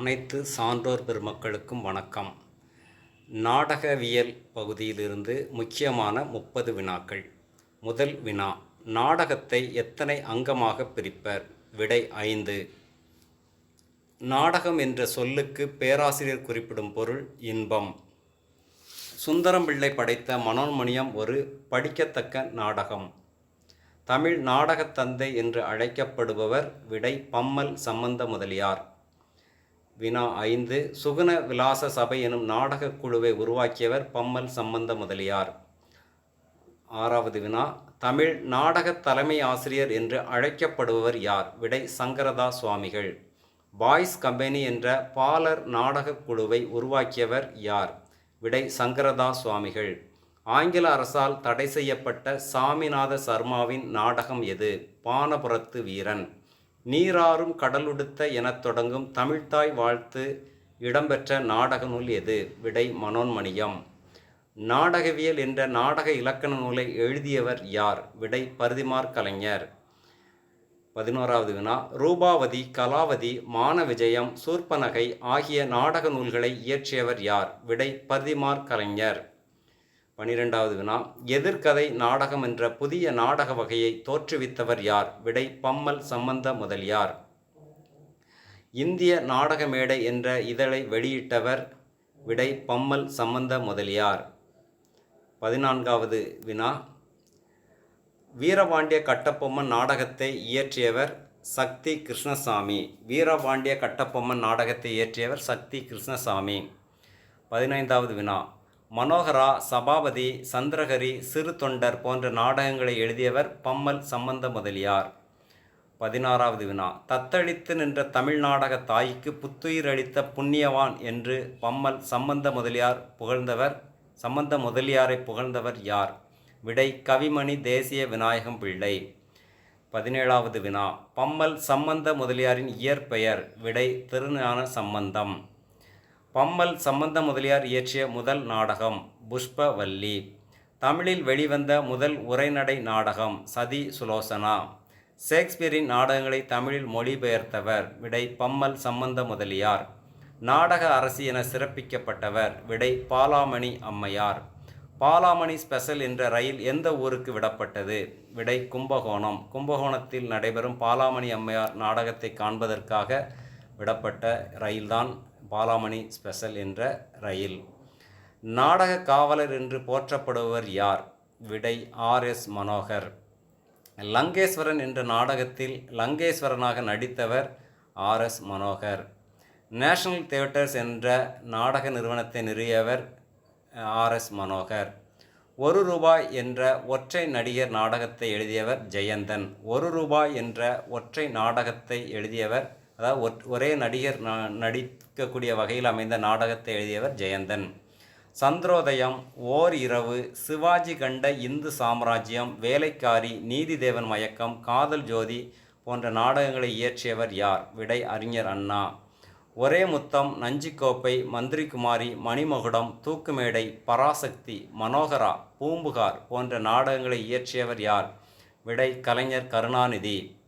அனைத்து சான்றோர் பெருமக்களுக்கும் வணக்கம். நாடகவியல் பகுதியிலிருந்து முக்கியமான முப்பது வினாக்கள். முதல் வினா நாடகத்தை எத்தனை அங்கமாக பிரிப்பர்? விடை ஐந்து. நாடகம் என்ற சொல்லுக்கு பேராசிரியர் குறிப்பிடும் பொருள் இன்பம். சுந்தரம் பிள்ளை படைத்த மனோன்மணியம் ஒரு படிக்கத்தக்க நாடகம். தமிழ் நாடகத் தந்தை என்று அழைக்கப்படுபவர் விடை பம்மல் சம்பந்த முதலியார். வினா ஐந்து சுகுண விலாச சபை எனும் நாடகக் குழுவை உருவாக்கியவர் பம்மல் சம்பந்த முதலியார். ஆறாவது வினா தமிழ் நாடகத் தலைமை ஆசிரியர் என்று அழைக்கப்படுபவர் யார்? விடை சங்கரதா சுவாமிகள். பாய்ஸ் கம்பெனி என்ற பாலர் நாடகக் குழுவை உருவாக்கியவர் யார்? விடை சங்கரதா சுவாமிகள். ஆங்கில அரசால் தடை செய்யப்பட்ட சாமிநாத சர்மாவின் நாடகம் எது? பானபுரத்து வீரன். நீராறும் கடலுடுத்த எனத் தொடங்கும் தமிழ்த்தாய் வாழ்த்து இடம்பெற்ற நாடக நூல் எது? விடை மனோன்மணியம். நாடகவியல் என்ற நாடக இலக்கண நூலை எழுதியவர் யார்? விடை பருதிமார் கலைஞர். பதினோராவது வினா. ரூபாவதி கலாவதி மான விஜயம் சூர்பனகை ஆகிய நாடக நூல்களை இயற்றியவர் யார்? விடை பருதிமார் கலைஞர். பனிரெண்டாவது வினா. எதிர்கதை நாடகம் என்ற புதிய நாடக வகையை தோற்றுவித்தவர் யார்? விடை பம்மல் சம்பந்த முதலியார். இந்திய நாடக மேடை என்ற இதழை வெளியிட்டவர் விடை பம்மல் சம்பந்த முதலியார். பதினான்காவது வினா. வீரபாண்டிய கட்டப்பொம்மன் நாடகத்தை இயற்றியவர் சக்தி கிருஷ்ணசாமி. வீரபாண்டிய கட்டபொம்மன் நாடகத்தை இயற்றியவர் சக்தி கிருஷ்ணசாமி. பதினைந்தாவது வினா. மனோகரா சபாபதி சந்திரகரி சிறு தொண்டர் போன்ற நாடகங்களை எழுதியவர் பம்மல் சம்பந்த முதலியார். பதினாறாவது வினா. தத்தளித்து நின்ற தமிழ் நாடக தாய்க்கு புத்துயிர் அளித்த புண்ணியவான் என்று பம்மல் சம்பந்த முதலியார் புகழ்ந்தவர். சம்பந்த முதலியாரை புகழ்ந்தவர் யார்? விடை கவிமணி தேசிய விநாயகம் பிள்ளை. பதினேழாவது வினா. பம்மல் சம்பந்த முதலியாரின் இயற்பெயர். விடை திருஞான சம்பந்தம். பம்மல் சம்பந்த முதலியார் இயற்றிய முதல் நாடகம் புஷ்பவல்லி. தமிழில் வெளிவந்த முதல் உரைநடை நாடகம் சதி சுலோசனா. ஷேக்ஸ்பியரின் நாடகங்களை தமிழில் மொழிபெயர்த்தவர் விடை பம்மல் சம்பந்த முதலியார். நாடக அரசி என சிறப்பிக்கப்பட்டவர் விடை பாலாமணி அம்மையார். பாலாமணி ஸ்பெஷல் என்ற ரயில் எந்த ஊருக்கு விடப்பட்டது? விடை கும்பகோணம். கும்பகோணத்தில் நடைபெறும் பாலாமணி அம்மையார் நாடகத்தை காண்பதற்காக விடப்பட்ட ரயில்தான் பாலாமணி ஸ்பெஷல் என்ற ரயில். நாடக காவலர் என்று போற்றப்படுபவர் யார்? விடை ஆர். எஸ். மனோகர். லங்கேஸ்வரன் என்ற நாடகத்தில் லங்கேஸ்வரனாக நடித்தவர் R. S. Manohar. National theatres என்ற நாடக நிறுவனத்தை நிறுவியவர் ஆர். எஸ். மனோகர். ஒரு ரூபாய் என்ற ஒற்றை நடிகர் நாடகத்தை எழுதியவர் ஜெயந்தன். ஒரு ரூபாய் என்ற ஒற்றை நாடகத்தை எழுதியவர் அதாவது ஒரே நடிகர் ந- நடிக்கக்கூடிய வகையில் அமைந்த நாடகத்தை எழுதியவர் ஜெயந்தன். சந்திரோதயம் ஓர் இரவு சிவாஜி கண்ட இந்து சாம்ராஜ்யம் வேலைக்காரி நீதிதேவன் மயக்கம் காதல் ஜோதி போன்ற நாடகங்களை இயற்றியவர் யார்? விடை அறிஞர் அண்ணா. ஒரே முத்தம் நஞ்சிக்கோப்பை மந்திரிகுமாரி மணிமகுடம் தூக்குமேடை பராசக்தி மனோகரா பூம்புகார் போன்ற நாடகங்களை இயற்றியவர் யார்? விடை கலைஞர் கருணாநிதி.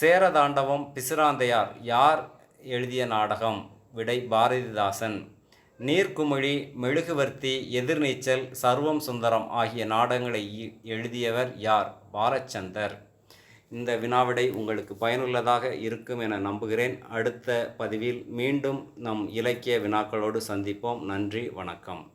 சேரதாண்டவம் பிசிராந்தையார் யார் எழுதிய நாடகம்? விடை பாரதிதாசன். நீர்க்குமிழி மெழுகுவர்த்தி எதிர்நீச்சல் சர்வம் சுந்தரம் ஆகிய நாடகங்களை இ- எழுதியவர் யார்? பாலச்சந்தர். இந்த வினாவிடை உங்களுக்கு பயனுள்ளதாக இருக்கும் என நம்புகிறேன். அடுத்த பதிவில் மீண்டும் நம் இலக்கிய வினாக்களோடு சந்திப்போம். நன்றி வணக்கம்.